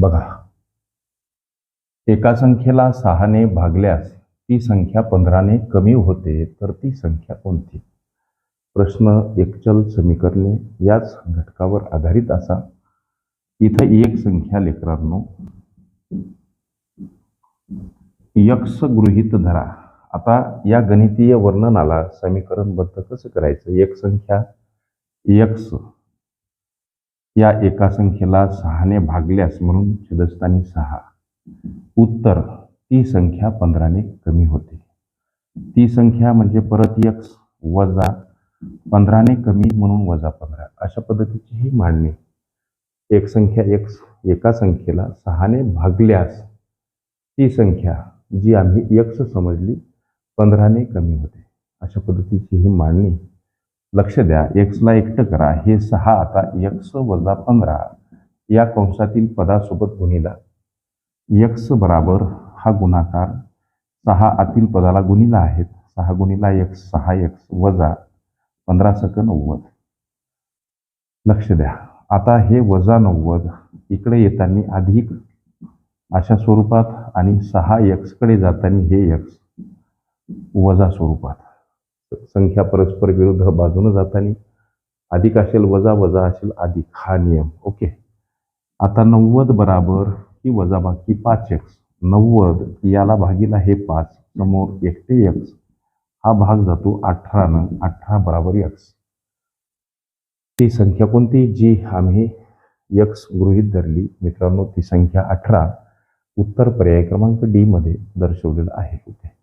बघा. एका संख्येला सहाने भागल्यास ती संख्या पंधराने कमी होते तर ती संख्या कोणती? प्रश्न एकचल समीकरणे याच घटकावर आधारित असा. इथं एक संख्या लेकरांनो. यक्ष गृहीत धरा. आता या गणितीय वर्णनाला समीकरणबद्ध कसं करायचं? एक संख्या यक्ष. या एका संख्येला सहाने भागल्यास म्हणून छेदस्थानी सहा. उत्तर ती संख्या पंधराने कमी होते. ती संख्या म्हणजे परत यक्स वजा पंधराने कमी म्हणून वजा पंधरा. अशा पद्धतीची ही मांडणी. एक संख्या एक्स एका संख्येला सहाने भागल्यास ती संख्या जी आम्ही यक्स समजली पंधराने कमी होते. अशा पद्धतीची ही मांडणी लक्ष द्या एक्सला एकटं करा हे सहा आता यक्स वजा पंधरा या कंसातील पदासोबत गुणिला. यक्स बराबर हा गुणाकार सहा आतील पदाला गुणिला आहेत सहा गुणिला एक्स सहा एक्स वजा पंधरा सक नव्वद. लक्ष द्या आता हे वजा नव्वद इकडे येताना अधिक अशा स्वरूपात आणि सहा एक्सकडे जाताना हे एक्स वजा स्वरूपात. संख्या परस्पर विरुद्ध बाजूने जाताना अधिक असेल वजा वजा असेल अधिक हा नियम. ओके? आता नव्वद बराबर ही वजा बाकी पाच एक्स नव्वद याला भागीला हे पाच समोर एकटे एक्स हा भाग जातो अठरानं अठरा बराबर एक्स ती संख्या कोणती? जी आम्ही यक्स गृहीत धरली. मित्रांनो ती संख्या अठरा. उत्तर पर्याय क्रमांक डी मध्ये दर्शवलेलं आहे. ओके?